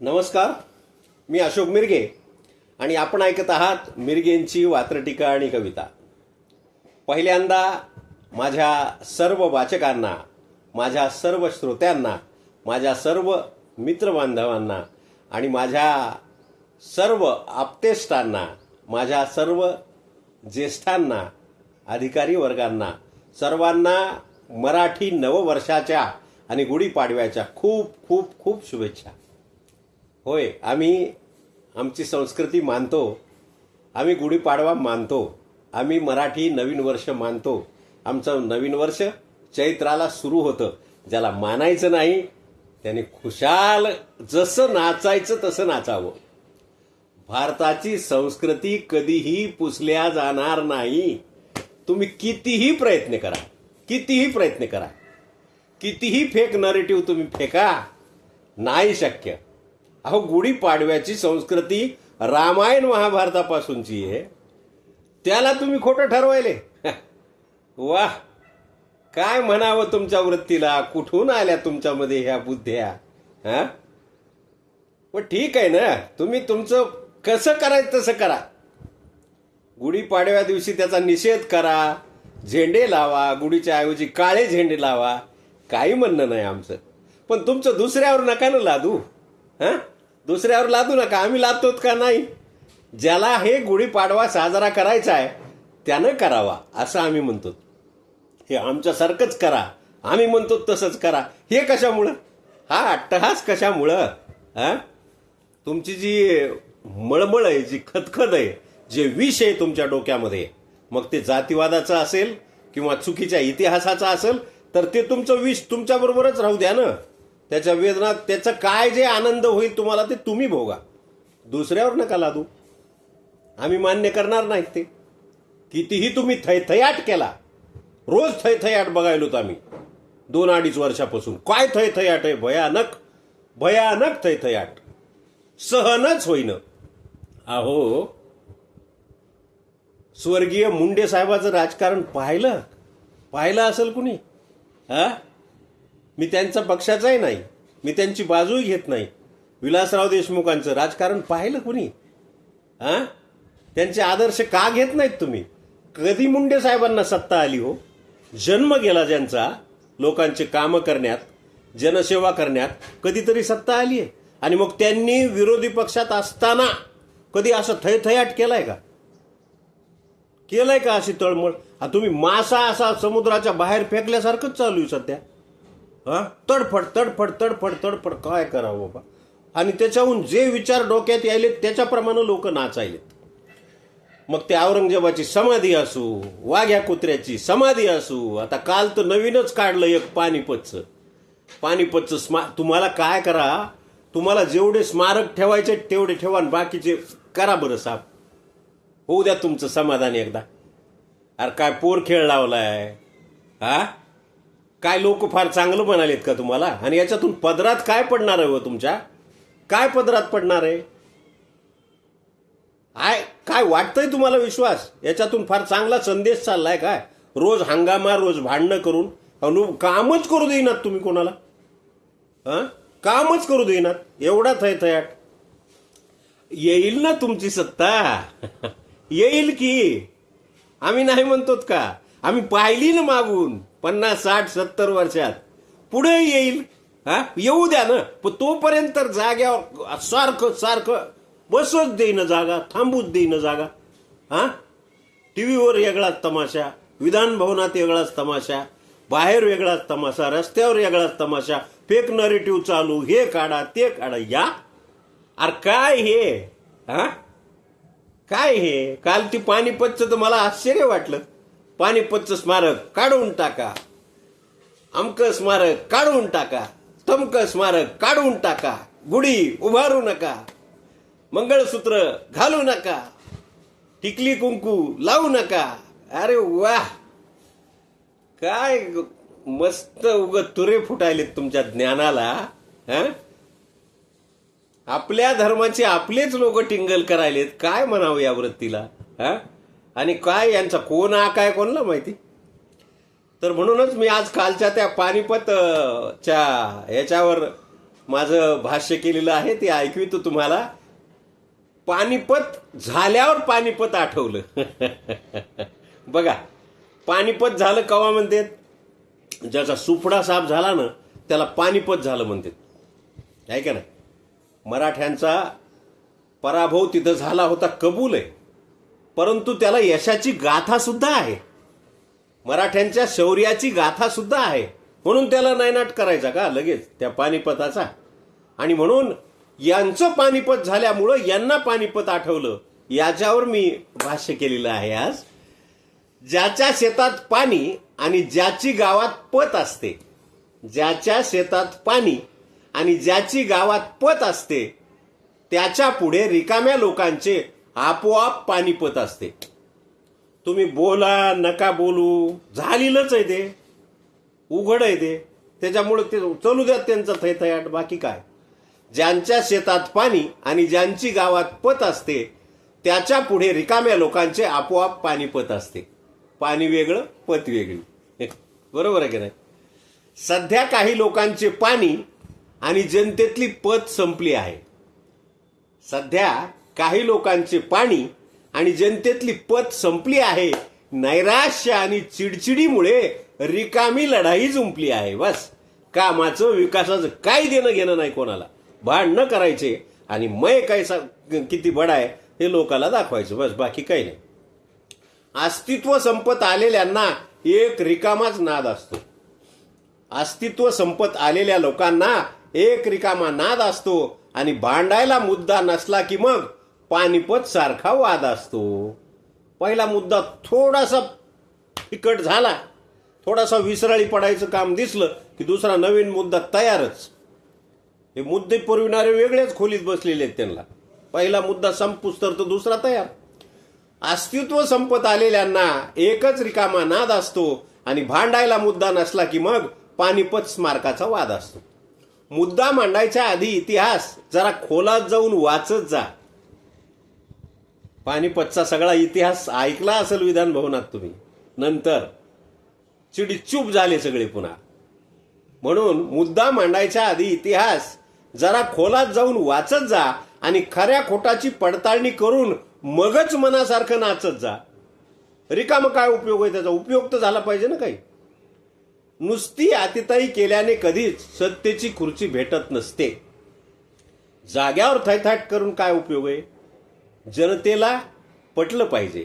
नमस्कार मी अशोक मिरगे आणि आपण ऐकत आहात मिरगेंची वात्रटिका आणि कविता. पहिल्यांदा माझ्या सर्व वाचकांना माझ्या सर्व श्रोत्यांना माझ्या सर्व मित्रबांधवांना आणि माझ्या सर्व आप्तेष्टांना माझ्या सर्व ज्येष्ठांना अधिकारी वर्गांना सर्वांना मराठी नववर्षाच्या आणि गुढीपाडव्याच्या खूप खूप खूप शुभेच्छा. होय आम्ही आमची संस्कृती मानतो. आम्ही गुढीपाडवा मानतो. आम्ही मराठी नवीन वर्ष मानतो. आमचं नवीन वर्ष चैत्राला सुरू होतं. ज्याला मानायचं नाही त्याने खुशाल जसं नाचायचं तसं नाचावं. भारताची संस्कृती कधीही पुसल्या जाणार नाही. तुम्ही कितीही प्रयत्न करा कितीही प्रयत्न करा. कितीही फेक नरेटिव्ह तुम्ही फेका नाही शक्य. अहो गुढीपाडव्याची संस्कृती रामायण महाभारतापासूनची आहे. त्याला तुम्ही खोटं ठरवायले. वा काय म्हणावं तुमच्या वृत्तीला? कुठून आल्या तुमच्यामध्ये ह्या बुद्ध्या? हा? मग ठीक आहे ना. तुम्ही तुमचं कसं करायचं तसं करा. गुढीपाडव्या दिवशी त्याचा निषेध करा. झेंडे लावा. गुढीच्या ऐवजी काळे झेंडे लावा. काही म्हणणं नाही आमचं. पण तुमचं दुसऱ्यावर नका ना लादू. हां? दुसऱ्यावर लादू नका. आम्ही लादतोत का नाही? ज्याला हे गुढीपाडवा साजरा करायचा आहे त्यानं करावा असं आम्ही म्हणतो. हे आमच्यासारखंच करा. आम्ही म्हणतो तसंच करा. हे कशामुळं? हा अट्टहास कशामुळं? हा? तुमची जी मळमळ आहे जी खदखद आहे जे विष आहे तुमच्या डोक्यामध्ये मग ते जातीवादाचं असेल किंवा चुकीच्या इतिहासाचा असेल तर ते तुमचं विष तुमच्याबरोबरच राहू द्या ना. त्याच्या वेदनात त्याचं काय जे आनंद होईल तुम्हाला ते तुम्ही भोगा. दुसऱ्यावर नका लादू. आम्ही मान्य करणार नाहीत ते. कितीही तुम्ही थैथयाट केला रोज थैथयाट बघायलो आम्ही. दोन अडीच वर्षापासून. काय थैथयाट आहे? भयानक भयानक थैथयाट. सहनच होईन. अहो स्वर्गीय मुंडे साहेबाचं राजकारण पाहिलं? पाहिलं असेल कुणी? हा? मी त्यांचा पक्षाचाही नाही. मी त्यांची बाजूही घेत नाही. विलासराव देशमुखांचं राजकारण पाहिलं कुणी? हा त्यांचे आदर्श का घेत नाहीत तुम्ही? कधी मुंडे साहेबांना सत्ता आली हो? जन्म गेला ज्यांचा लोकांचे कामं करण्यात जनसेवा करण्यात कधीतरी सत्ता आली आहे. आणि मग त्यांनी विरोधी पक्षात असताना कधी असं थैथयाट केलाय का? केलंय का अशी तळमळ? हा तुम्ही मासा असा समुद्राच्या बाहेर फेकल्यासारखंच चालू आहे सध्या. हा? तडफड तडफड तडफड तडफड काय करावं बाबा? आणि त्याच्याहून जे विचार डोक्यात यायले त्याच्याप्रमाणे लोक नाचायलेत. मग ते औरंगजेबाची समाधी असू वाघ्या कुत्र्याची समाधी असू आता काल तर नवीनच काढलं एक पानिपतचं. पानिपतचं स्मा तुम्हाला काय करा? तुम्हाला जेवढे स्मारक ठेवायचे तेवढे ठेवा आणि बाकीचे करा बरं साप होऊ द्या तुमचं समाधान एकदा. अरे काय पोर खेळ लावलाय? हा? काय लोक फार चांगलं म्हणालेत का तुम्हाला? आणि याच्यातून पदरात काय पडणार आहे हो तुमच्या? काय पदरात पडणार आहे? आय काय वाटतंय तुम्हाला विश्वास? याच्यातून फार चांगला संदेश चाललाय काय? रोज हंगामा रोज भांडणं करून. अनु कामच करू देईनात तुम्ही कोणाला? हा कामच करू देईनात. एवढा थैथयाट येईल ना तुमची सत्ता? येईल की? आम्ही नाही म्हणतोत का? आम्ही पाहिली ना मागून पन्नास साठ सत्तर वर्षात. पुढे येईल हा? येऊ द्या ना. पण तोपर्यंत तर जाग्यावर सारखं सारखं बसच देईन जागा थांबूच देईन जागा. हा? टीव्हीवर वेगळाच तमाशा विधान भवनात वेगळाच तमाशा बाहेर वेगळाच तमाशा रस्त्यावर वेगळाच तमाशा फेक नरेटिव्ह चालू हे काढा ते काढा. या? अरे काय हे? हा? काय हे? काल ती पानिपतचं तर मला आश्चर्य वाटलं. पानिपतचं स्मारक काढून टाका. अमकं स्मारक काढून टाका. तमक स्मारक काढून टाका. गुढी उभारू नका. मंगळसूत्र घालू नका. टिकली कुंकू लावू नका. अरे वा! काय ग- मस्त उग तुरे फुटायलेत तुमच्या ज्ञानाला हा? आपल्या धर्माचे आपलेच लोक टिंगल करायलेत. काय म्हणावं या वृत्तीला हा? आणि काय यांचा कोण हा काय कोणला माहिती? तर म्हणूनच मी आज कालच्या त्या पानिपत च्या याच्यावर माझं भाष्य केलेलं आहे ते ऐकवितो तुम्हाला. पानिपत झाल्यावर पानिपत आठवलं. बघा पानिपत झालं कवा म्हणतात ज्याचा सुपडा साफ झाला ना त्याला पानिपत झालं म्हणतात आहे का नाही मराठ्यांचा पराभव तिथं झाला होता कबूल आहे. परंतु त्याला यशाची गाथा सुद्धा आहे. मराठ्यांच्या शौर्याची गाथा सुद्धा आहे. म्हणून त्याला नायनाट करायचा का? लगेच. त्या पानिपताचा. आणि म्हणून यांचं पानिपत झाल्यामुळं यांना पानिपत आठवलं. याच्यावर मी भाष्य केलेलं आहे आज. ज्याच्या शेतात पाणी आणि ज्याची गावात पत असते. ज्याच्या शेतात पाणी आणि ज्याची गावात पत असते त्याच्या पुढे रिकाम्या लोकांचे आपोआप पाणीपत असते. तुम्ही बोला नका बोलू. झालेलंच आहे ते. उघड आहे ते. त्याच्यामुळे ते चलू द्या त्यांचा थैथयाट बाकी काय? ज्यांच्या शेतात पाणी आणि ज्यांची गावात पत असते त्याच्या पुढे रिकाम्या लोकांचे आपोआप पाणीपत असते. पाणी वेगळं पत वेगळी. बरोबर आहे की नाही? सध्या काही लोकांचे पाणी आणि जनतेतली पत संपली आहे. सध्या काही लोकांचे पाणी आणि जनतेतली पत संपली आहे. नैराश्य आणि चिडचिडीमुळे रिकामी लढाई जुंपली आहे. बस. कामाचं विकासाचं काही देणं घेणं नाही कोणाला. भांडणं करायचे आणि मय काय सा- किती बडा आहे हे लोकाला दाखवायचं. बस. बाकी काही नाही. अस्तित्व संपत आलेल्यांना एक रिकामाच नाद असतो. अस्तित्व संपत आलेल्या लोकांना एक रिकामा नाद असतो आणि भांडायला मुद्दा नसला की मग पानिपत सारखा वाद असतो. पहिला मुद्दा थोडासा फिकट झाला. थोडासा विसराळी पडायचं काम दिसलं की दुसरा नवीन मुद्दा तयारच. हे मुद्दे पुरविणारे वेगळेच खोलीत बसलेले आहेत त्यांना. पहिला मुद्दा संपूस तर तो दुसरा तयार. अस्तित्व संपत आलेल्यांना एकच रिकामा नाद असतो आणि भांडायला मुद्दा नसला की मग पानिपत स्मारकाचा वाद असतो. मुद्दा मांडायच्या आधी इतिहास जरा खोलात जाऊन वाचत जा. पानिपतचा सगळा इतिहास ऐकला असेल विधान भवनात तुम्ही नंतर. चिडीचूप झाले सगळे पुन्हा. म्हणून मुद्दा मांडायच्या आधी इतिहास जरा खोलात जाऊन वाचत जा आणि खऱ्या खोटाची पडताळणी करून मगच मनासारखं नाचत जा. रिकामं काय उपयोग आहे त्याचा? उपयोग तर झाला पाहिजे ना काही. नुसती आतिताई केल्याने कधीच सत्तेची खुर्ची भेटत नसते. जाग्यावर थैथाट करून काय उपयोग आहे? जनतेला पटलं पाहिजे.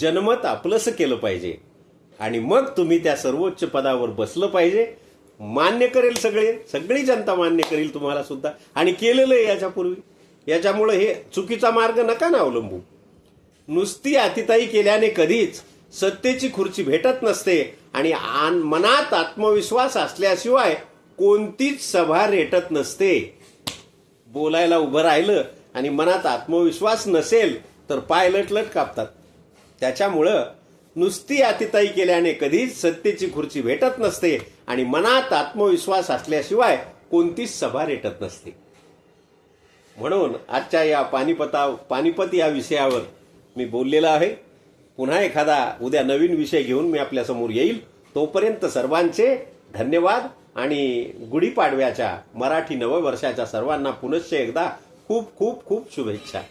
जनमत आपलंसं केलं पाहिजे. आणि मग तुम्ही त्या सर्वोच्च पदावर बसलं पाहिजे. मान्य करेल सगळे. सगळी जनता मान्य करेल तुम्हाला सुद्धा. आणि केलेलं आहे याच्यापूर्वी. याच्यामुळं हे चुकीचा मार्ग नका ना अवलंबू. नुसती अतिताई केल्याने कधीच सत्तेची खुर्ची भेटत नसते. आणि आन- मनात आत्मविश्वास असल्याशिवाय कोणतीच सभा रेटत नसते. बोलायला उभं राहिलं आणि मनात आत्मविश्वास नसेल तर पाय लटलट कापतात. त्याच्यामुळं नुसती अतिताई केल्याने कधीच सत्तेची खुर्ची भेटत नसते आणि मनात आत्मविश्वास असल्याशिवाय कोणतीच सभा रेटत नसते. म्हणून आजच्या या पानिपता पानिपत या विषयावर मी बोललेलो आहे. पुन्हा एखादा उद्या नवीन विषय घेऊन मी आपल्यासमोर येईल. तोपर्यंत सर्वांचे धन्यवाद आणि गुढीपाडव्याच्या मराठी नववर्षाच्या सर्वांना पुनश्च एकदा खूप खूप खूप शुभेच्छा.